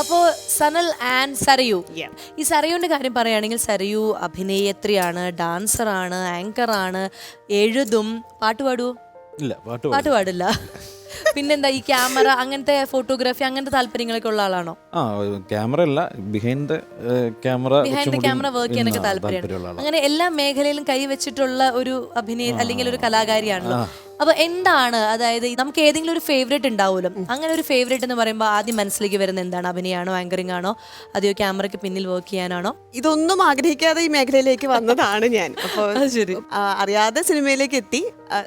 അപ്പോ സനൽ ആൻഡ് സരയു. ഈ സരയുവിന്റെ കാര്യം പറയുകയാണെങ്കിൽ സരയു ആണ് ഡാൻസറാണ് ആങ്കറാണ് എഴുതും. പാട്ട് പാടുവോ? ഇല്ല പാട്ട് പാട്ട് പാടില്ല. പിന്നെന്താ ഈ ക്യാമറ അങ്ങനത്തെ ഫോട്ടോഗ്രാഫി അങ്ങനത്തെ താല്പര്യങ്ങളൊക്കെ ഉള്ള ആളാണോ? ആ ക്യാമറ അല്ല behind camera behind camera work ചെയ്യാനൊക്കെ താല്പര്യമാണ്. അങ്ങനെ എല്ലാ മേഖലയിലും കൈവച്ചിട്ടുള്ള ഒരു അഭിനയ അല്ലെങ്കിൽ ഒരു കലാകാരിയാണല്ലോ. അപ്പൊ എന്താണ്? അതായത് നമുക്ക് ഏതെങ്കിലും ഒരു ഫേവറേറ്റ് ഉണ്ടാവുമല്ലോ. അങ്ങനെ ഒരു ഫേവറേറ്റ് എന്ന് പറയുമ്പോൾ ആദ്യം മനസ്സിലേക്ക് വരുന്ന എന്താണ്? അഭിനയാണോ ആങ്കറിംഗ് ആണോ? അതെയോ ക്യാമറയ്ക്ക് പിന്നിൽ വർക്ക് ചെയ്യാനാണോ? ഇതൊന്നും ആഗ്രഹിക്കാതെ ഈ മേഖലയിലേക്ക് വന്നതാണ് ഞാൻ. അപ്പോൾ ശരി. അറിയാതെ സിനിമയിലേക്ക് എത്തി.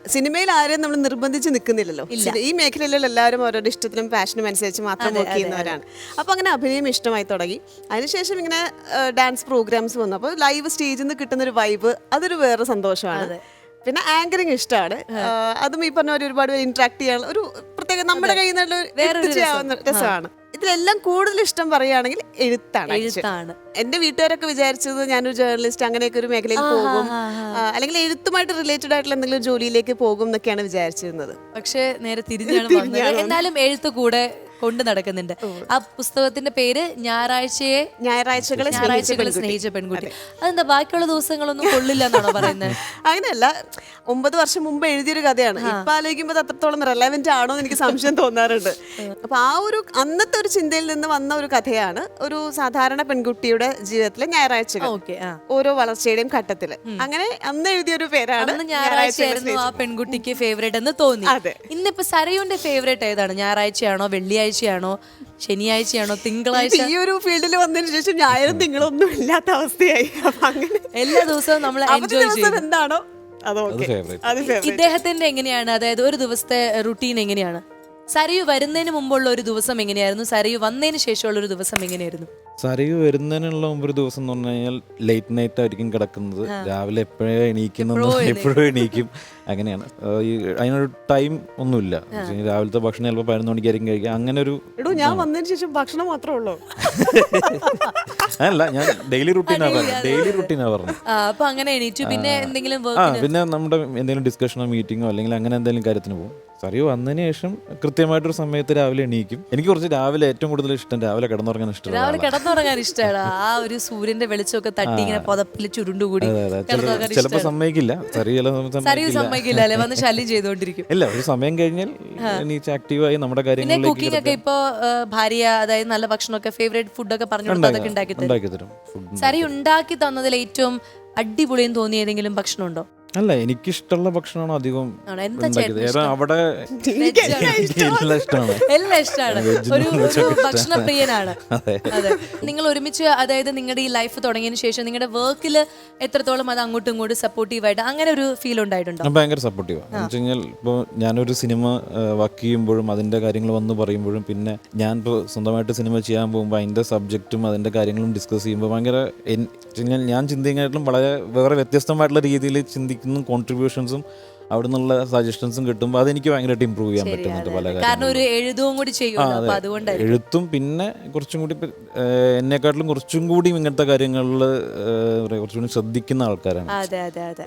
സിനിമയിൽ ആരെയും നമ്മൾ നിർബന്ധിച്ച് നിൽക്കുന്നില്ലല്ലോ. ഈ മേഖലയിലുള്ള എല്ലാവരും ഓരോരുടെ ഇഷ്ടത്തിനും പാഷനും അനുസരിച്ച് മാത്രം വർക്ക് ചെയ്യുന്നവരാണ്. അപ്പോൾ അങ്ങനെ അഭിനയം ഇഷ്ടമായി തുടങ്ങി. അതിനുശേഷം ഇങ്ങനെ ഡാൻസ് പ്രോഗ്രാംസ് വന്നു. അപ്പോൾ ലൈവ് സ്റ്റേജിൽ നിന്ന് കിട്ടുന്ന ഒരു വൈബ് അതൊരു വേറെ സന്തോഷമാണ്. പിന്നെ ആങ്കറിങ് ഇഷ്ടമാണ് അതും ഈ പറഞ്ഞ പോലെ ഒരുപാട് പേര് ഇന്ററാക്ട് ചെയ്യാനുള്ള ഒരു പ്രത്യേക നമ്മുടെ കയ്യിൽ നിന്നുള്ള രസമാണ്. ഇതിലെല്ലാം കൂടുതൽ ഇഷ്ടം പറയുകയാണെങ്കിൽ എഴുത്താണ് എഴുത്താണ്. എന്റെ വീട്ടുകാരൊക്കെ വിചാരിച്ചത് ഞാനൊരു ജേർണലിസ്റ്റ് അങ്ങനെയൊക്കെ ഒരു മേഖലയിൽ പോകും. അല്ലെങ്കിൽ എഴുത്തുമായിട്ട് റിലേറ്റഡ് ആയിട്ടുള്ള എന്തെങ്കിലും ജോലിയിലേക്ക് പോകും എന്നൊക്കെയാണ് വിചാരിച്ചിരുന്നത്. പക്ഷേ നേരെ തിരിഞ്ഞാണ് എന്നാലും എഴുത്ത് കൂടെ കൊണ്ട് നടക്കുന്നുണ്ട്. ആ പുസ്തകത്തിന്റെ പേര് ഞായറാഴ്ചയെ ഞായറാഴ്ചകളെ സ്നേഹിച്ച ഞായറാഴ്ചകളെ പെൺകുട്ടി. സ്നേഹിച്ച പെൺകുട്ടി അതെന്താ ബാക്കിയുള്ള ദിവസങ്ങളൊന്നും കൊള്ളില്ല എന്നാണോ പറയുന്നത് അങ്ങനെയല്ല ഒമ്പത് വർഷം മുമ്പ് എഴുതിയൊരു കഥയാണ്. ഇപ്പൊ ആലോചിക്കുമ്പോൾ അത് അത്രത്തോളം റെലവെന്റ് ആണോ എന്ന് എനിക്ക് സംശയം തോന്നാറുണ്ട്. അപ്പൊ ആ ഒരു അന്നത്തെ ഒരു ചിന്തയിൽ നിന്ന് വന്ന ഒരു കഥയാണ് ഒരു സാധാരണ പെൺകുട്ടിയുടെ ജീവിതത്തിലെ ഞായറാഴ്ചകൾ. ആ. ഓരോ വളർച്ചയുടെയും ഘട്ടത്തിൽ. അങ്ങനെ അന്ന് എഴുതിയ ഒരു പേരാണ് ഞായറാഴ്ചയായിരുന്നു ആ പെൺകുട്ടിക്ക് ഫേവറേറ്റ് എന്ന് തോന്നി. ഇന്നിപ്പോ സരയുന്റെ ഫേവറേറ്റ് ഏതാണ്? ഞായറാഴ്ചയാണോ വെള്ളിയാഴ്ചയാണോ ശനിയാഴ്ചയാണോ? തിങ്കളാഴ്ച ഈ ഒരു ഫീൽഡിൽ വന്നതിന് ശേഷം ഞായറും ഒന്നും ഇല്ലാത്ത അവസ്ഥയായി. അപ്പൊ അങ്ങനെ എല്ലാ ദിവസവും നമ്മൾ അവധി എൻജോയ് ദിവസം ചെയ്യും എന്താണോ? അത് ഓക്കെ favourite. അത് ഫേവറേറ്റ് ഇദ്ദേഹത്തിന്റെ എങ്ങനെയാണ്? അതായത് ഒരു ദിവസത്തെ റുട്ടീൻ എങ്ങനെയാണ്? സരയു വരുന്നതിന് മുമ്പുള്ള ഒരു ദിവസം എങ്ങനെയായിരുന്നു? സരയു വന്നതിന് ശേഷമുള്ള ഒരു ദിവസം എങ്ങനെയായിരുന്നു? സരയു വരുന്നതിനുള്ള മുമ്പ് ഒരു ദിവസം എന്ന് പറഞ്ഞു കഴിഞ്ഞാൽ ലേറ്റ് നൈറ്റ് ആയിരിക്കും കിടക്കുന്നത്. രാവിലെ എപ്പോഴേ എണീക്കുന്നു എപ്പോഴും എണീക്കും. അങ്ങനെയാണ്. ഈ അതിനൊരു ടൈം ഒന്നുമില്ല. രാവിലത്തെ ഭക്ഷണം ചിലപ്പോൾ പതിനൊന്ന് മണിക്കായിരിക്കും കഴിക്കുക. അങ്ങനെ ഒരു എടോ ഞാൻ വന്നതിന് ശേഷം ഭക്ഷണം മാത്രമേ ഉള്ളൂ. അല്ല ഞാൻ ഡെയിലി റുട്ടീനാ ഡെയിലി റുട്ടീനാ പറഞ്ഞത്. അപ്പൊ അങ്ങനെ എണീറ്റു. പിന്നെ എന്തെങ്കിലും ആ പിന്നെ നമ്മുടെ എന്തെങ്കിലും ഡിസ്കഷനോ മീറ്റിംഗോ അല്ലെങ്കിൽ അങ്ങനെ എന്തെങ്കിലും കാര്യത്തിന് പോകും. സറി വന്നതിന് ശേഷം കൃത്യമായിട്ടൊരു സമയത്ത് രാവിലെ എണീക്കും. എനിക്ക് കുറച്ച് രാവിലെ ഏറ്റവും കൂടുതൽ ഇഷ്ടം രാവിലെ കിടന്നുറങ്ങാൻ ഇഷ്ടമാണ് രാവിലെ. കിടന്നുറങ്ങാൻ ഇഷ്ടമാണ്. ആ ഒരു സൂര്യന്റെ വെളിച്ചമൊക്കെ തട്ടി ഇങ്ങനെ പുതപ്പിൽ ചുരുണ്ടുകൂടി ചിലപ്പോ സമ്മതിക്കില്ല. സറി ചില സമയത്ത് സമ്മതിക്കില്ല അല്ലെ വന്ന് ശല്യം ചെയ്തോണ്ടിരിക്കും ഇല്ല ഒരു സമയം കഴിഞ്ഞാൽ എണീച്ച് ആക്റ്റീവായി നമ്മുടെ പിന്നെ കുക്കിംഗ് ഒക്കെ ഇപ്പൊ ആ, ഭാര്യ അതായത് നല്ല ഭക്ഷണമൊക്കെ ഫേവറേറ്റ് ഫുഡൊക്കെ പറഞ്ഞു കൊടുത്ത് അതൊക്കെ ഉണ്ടാക്കി തരും. ഉണ്ടാക്കി തരും. ഫുഡ് സരി ഉണ്ടാക്കി തന്നതിൽ ഏറ്റവും അടിപൊളിയും തോന്നിയ ഏതെങ്കിലും ഭക്ഷണമുണ്ടോ? അല്ല എനിക്കിഷ്ടമുള്ള ഭക്ഷണമാണ് അധികം ആണോ? എന്താ ഉണ്ടാക്കിയത്. ചേട്ടന് ഏതാ അവിടെ. എല്ലാം ഇഷ്ടമാണ്. എല്ലാം ഇഷ്ടമാണ്. വെജ് ഒരു നോൺ പ്രിയനാണ് ഒരു ഒക്കെ ഇഷ്ടാ. ഭക്ഷണപ്രിയനാണ്. അതെ. അതെ. നിങ്ങൾ ഒരുമിച്ച് അതായത് നിങ്ങളുടെ ഈ ലൈഫ് തുടങ്ങിയതിനു ശേഷം നിങ്ങളുടെ വർക്കിൽ എത്രത്തോളം അത് അങ്ങോട്ടും ഇങ്ങോട്ടും സപ്പോർട്ടീവായിട്ട് അങ്ങനെ ഒരു ഫീൽ ഉണ്ടായിട്ടുണ്ട്? ഞാൻ ഭയങ്കര സപ്പോർട്ടീവാണ് എന്ന് വെച്ച് കഴിഞ്ഞാൽ ഇപ്പോൾ ഞാനൊരു സിനിമ വർക്ക് ചെയ്യുമ്പോഴും അതിന്റെ കാര്യങ്ങൾ വന്ന് പറയുമ്പോഴും പിന്നെ ഞാൻ ഇപ്പോൾ സ്വന്തമായിട്ട് സിനിമ ചെയ്യാൻ പോകുമ്പോൾ അതിന്റെ സബ്ജക്റ്റും അതിന്റെ കാര്യങ്ങളും ഡിസ്കസ് ചെയ്യുമ്പോൾ ഭയങ്കര എൻ- വെച്ച് കഴിഞ്ഞാൽ ഞാൻ ചിന്തിക്കാനായിട്ടും വളരെ വേറെ വ്യത്യസ്തമായിട്ടുള്ള രീതിയിൽ ചിന്തിക്കുന്ന കോൺട്രിബ്യൂഷൻസും അവിടെ നിന്നുള്ള സജഷൻസും കിട്ടുമ്പോൾ അതെനിക്ക് ഭയങ്കരമായിട്ട് ഇമ്പ്രൂവ് ചെയ്യാൻ പറ്റുന്നുണ്ട് പല കാരണം കാര്യങ്ങളും. ഒരു എഴുതും കൂടി ചെയ്യും എഴുത്തും പിന്നെ കുറച്ചും കൂടി എന്നെക്കാട്ടിലും കുറച്ചും കൂടി ഇങ്ങനത്തെ കാര്യങ്ങളിൽ കുറച്ചും കൂടി ശ്രദ്ധിക്കുന്ന ആൾക്കാരാണ്. അതെ അതെ അതെ.